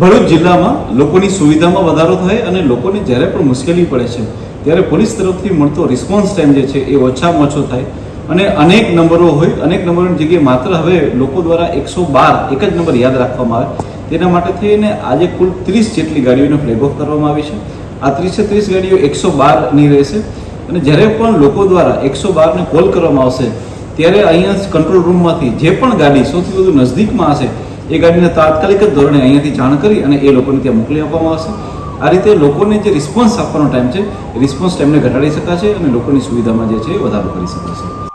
ભરૂચ જિલ્લામાં લોકોની સુવિધામાં વધારો થાય અને લોકોને જ્યારે પણ મુશ્કેલી પડે છે, ત્યારે પોલીસ તરફથી મળતો રિસ્પોન્સ ટાઈમ જે છે એ ઓછામાં ઓછો થાય. અને અનેક નંબરો હોય, અનેક નંબરોની જગ્યાએ માત્ર હવે લોકો દ્વારા એકસો બાર એક જ નંબર યાદ રાખવામાં આવે. તેના માટે થઈને આજે કુલ ત્રીસ જેટલી ગાડીઓને ફ્લેગ ઓફ કરવામાં આવી છે. આ ત્રીસે ત્રીસ ગાડીઓ એકસો બારની રહેશે. અને જ્યારે પણ લોકો દ્વારા એકસો બારને કોલ કરવામાં આવશે, ત્યારે અહીંયા કંટ્રોલ રૂમમાંથી જે પણ ગાડી સૌથી વધુ નજદીકમાં હશે એ ગાડીને તાત્કાલિક જ ધોરણે અહીંયાથી જાણ કરી અને એ લોકોને ત્યાં મોકલી આપવામાં આવશે. આ રીતે લોકોને જે રિસ્પોન્સ આપવાનો ટાઈમ છે રિસ્પોન્સ ટાઈમને ઘટાડી શકાશે અને લોકોની સુવિધામાં જે છે એ વધારો કરી શકાશે.